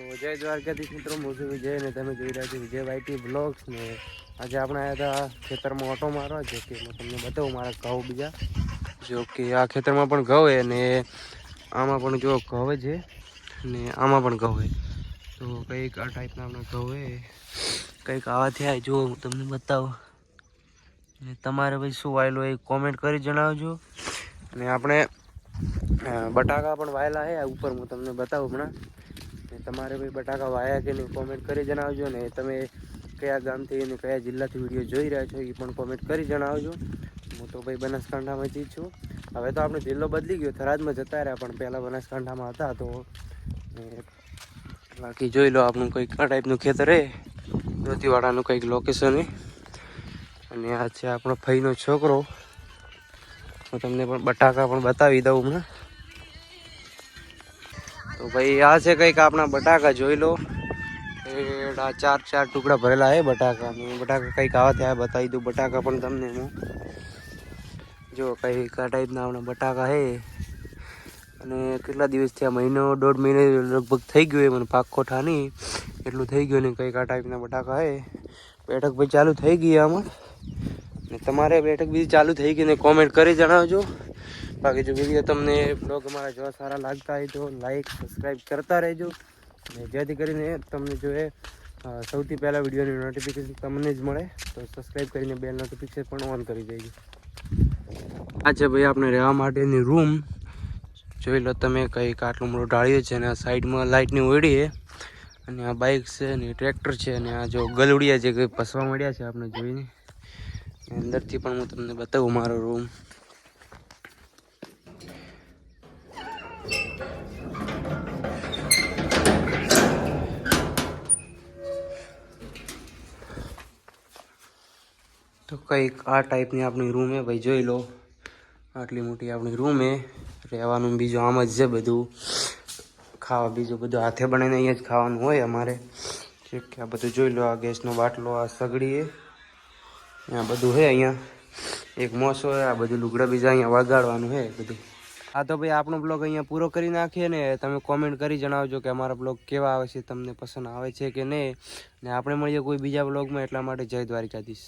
તો જય દ્વારકાધીશ મિત્રો, હું છું વિજય ને તમે જોઈ રહ્યા છો વિજય વાઈટી બ્લોગ્સ ને. આજે આપણે આવ્યા હતા ખેતરમાં ઓટો મારવા, જો કે હું તમને બતાવું, મારા ઘઉં બીજા. જો કે આ ખેતરમાં પણ ઘઉં છે ને આમાં પણ જો ઘઉં છે ને આમાં પણ ઘઉં છે. તો કંઈક આ ટાઈપના આપણે ઘઉં છે. કંઈક આવા થયા જો હું તમને બતાવું. ને તમારે ભાઈ શું વાયેલું એ કોમેન્ટ કરી જણાવજો. અને આપણે બટાકા પણ વાયેલા છે. ઉપર હું તમને બતાવું હમણાં. ને તમારે ભાઈ બટાકા વાયા કે નહીં કોમેન્ટ કરી જણાવજો ને. તમે કયા ગામથી અને કયા જિલ્લાથી વીડિયો જોઈ રહ્યા છો એ પણ કોમેન્ટ કરી જણાવજો. હું તો ભાઈ બનાસકાંઠામાંથી જ છું. હવે તો આપણો જિલ્લો બદલી ગયો. થરાદમાં જતા રહ્યા, પણ પહેલાં બનાસકાંઠામાં હતા તો. બાકી જોઈ લો આપણું કંઈક આ ટાઈપનું ખેતર છે દોતીવાડાનું કંઈક લોકેશન અને આ છે આપણો ફઈનો છોકરો. હું તમને પણ બટાકા પણ બતાવી દઉં હમણાં. તો ભાઈ આ છે કંઈક આપણા બટાકા, જોઈ લો. આ ચાર ચાર ટુકડા ભરેલા છે બટાકા. બટાકા કંઈક આવા થયા, બતાવી દઉં બટાકા પણ તમને હું. જો કંઈક આ ટાઈપના આપણા બટાકા છે. અને કેટલા દિવસ થયા? મહિનો, દોઢ મહિને લગભગ થઈ ગયું એ મને પાક કોઠા નહીં એટલું થઈ ગયું ને કંઈક આ ટાઈપના બટાકા છે. બેઠક ભાઈ ચાલુ થઈ ગઈ આમાં. ને તમારે બેઠક બીજી ચાલુ થઈ ગઈ ને કોમેન્ટ કરી જણાવજો. બાકી જો વીડિયો તમને બ્લોગ અમારા જોવા સારા લાગતા હોય તો લાઈક સબસ્ક્રાઈબ કરતા રહેજો. અને જેથી કરીને તમને જો એ સૌથી પહેલાં વિડીયોની નોટિફિકેશન તમને જ મળે, તો સબસ્ક્રાઈબ કરીને બેલ નોટિફિકેશન પણ ઓન કરી દેજો. આ છે ભાઈ આપણે રહેવા માટેની રૂમ જોઈ લો તમે કંઈક આટલું મોટું ઢાળ્યું છે અને આ સાઈડમાં લાઇટની છે. અને આ બાઇક છે અને ટ્રેક્ટર છે અને આ જો ગલુડિયા જે કંઈ પસવા મળ્યા છે આપણે જોઈને. અંદરથી પણ હું તમને બતાવું મારો રૂમ તો કંઈક આ ટાઈપની આપણી રૂમ હે, ભાઈ જોઈ લો. આટલી મોટી આપણી રૂમ હે. રહેવાનું બીજું આમ જ છે બધું. ખાવા બીજું બધું હાથે બનાવીને અહીંયા જ ખાવાનું હોય અમારે. ઠીક કે આ બધું જોઈ લો, આ ગેસનો બાટલો, આ સગડી એ આ બધું હે અહીંયા. એક મોસો હે, આ બધું લુગડા બીજા અહીંયા વગાડવાનું હે, બધું. હા, તો ભાઈ આપણો બ્લોગ અહીંયા પૂરો કરી નાખીએ ને તમે કોમેન્ટ કરી જણાવજો કે અમારા બ્લોગ કેવા આવે છે, તમને પસંદ આવે છે કે નહીં. ને આપણે મળીએ કોઈ બીજા બ્લોગમાં એટલા માટે જય દ્વારિકાધીશ.